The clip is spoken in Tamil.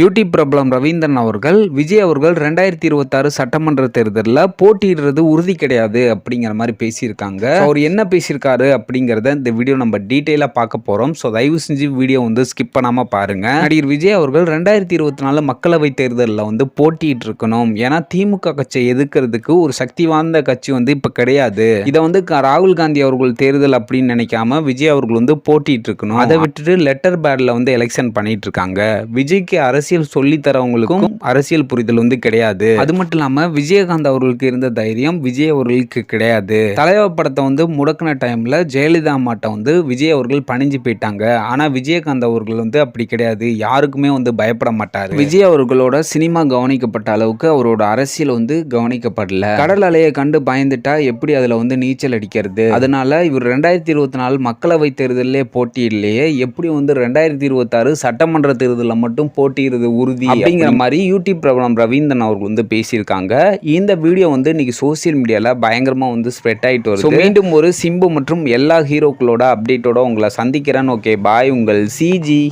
யூடியூப் பிரபலம் ரவீந்திரன் அவர்கள் விஜய் அவர்கள் ரெண்டாயிரத்தி இருபத்தாறு சட்டமன்ற தேர்தலில் போட்டியிடுறது உறுதி கிடையாது அப்படிங்கிற மாதிரி பேசியிருக்காங்க. அவர் என்ன பேசியிருக்காரு அப்படிங்கிறத இந்த வீடியோ நம்ம டீட்டெயிலாக பார்க்க போகிறோம் ஸோ தயவு செஞ்சு வீடியோ வந்து ஸ்கிப் பண்ணாமல் பாருங்க. நடிகர் விஜய் அவர்கள் ரெண்டாயிரத்தி இருபத்தி நாலு மக்களவை தேர்தலில் வந்து போட்டியிட்டு இருக்கணும் ஏன்னா திமுக கட்சியை எதிர்க்கிறதுக்கு ஒரு சக்தி வாய்ந்த கட்சி வந்து இப்போ கிடையாது. இதை வந்து ராகுல் காந்தி அவர்கள் தேர்தல் அப்படின்னு நினைக்காம விஜய் அவர்கள் வந்து போட்டிட்டு இருக்கணும் அதை விட்டுட்டு லெட்டர் பேட்ல வந்து எலெக்ஷன் பண்ணிட்டு இருக்காங்க விஜய்க்கு அரசியல் அரசியல் சொல்லித்தரவங்களுக்கும் அரசியல் புரிதல் வந்து கிடையாது. அது மட்டும் இல்லாம விஜயகாந்த் அவர்களுக்கு இருந்த தைரியம் விஜய் அவர்களுக்கு கிடையாது. தலைவர் படத்தை வந்து முடக்கின டைம்ல ஜெயலலிதா அம்மாட்ட வந்து விஜய் அவர்கள் பணிஞ்சு போயிட்டாங்க. ஆனா விஜயகாந்த் அவர்கள் வந்து அப்படி கிடையாது. யாருக்குமே வந்து பயப்பட மாட்டாரு. விஜய் அவர்களோட சினிமா கவனிக்கப்பட்ட அளவுக்கு அவரோட அரசியல் வந்து கவனிக்கப்படல. கடல் அலையை கண்டு பயந்துட்டா எப்படி அதுல வந்து நீச்சல் அடிக்கிறது? அதனால இவர் ரெண்டாயிரத்தி இருபத்தி நாலு மக்களவை தேர்தலிலே போட்டியிலேயே எப்படி வந்து ரெண்டாயிரத்தி இருபத்தாறு சட்டமன்ற தேர்தலில் மட்டும் போட்டியிடுறது உறுதி அப்படிங்கிற மாதிரி யூடியூப் பிரபலம் ரவீந்திரன் அவர்கள் வந்து பேசியிருக்காங்க. இந்த வீடியோ வந்து இன்னைக்கு சோசியல் மீடியால பயங்கரமா வந்து ஸ்ப்ரெட் ஆயிட்டு வருது. மீண்டும் ஒரு சிம்பு மற்றும் எல்லா ஹீரோக்களோட அப்டேட்டோட உங்களை சந்திக்கிறேன். ஓகே பாய் உங்கள் சிஜி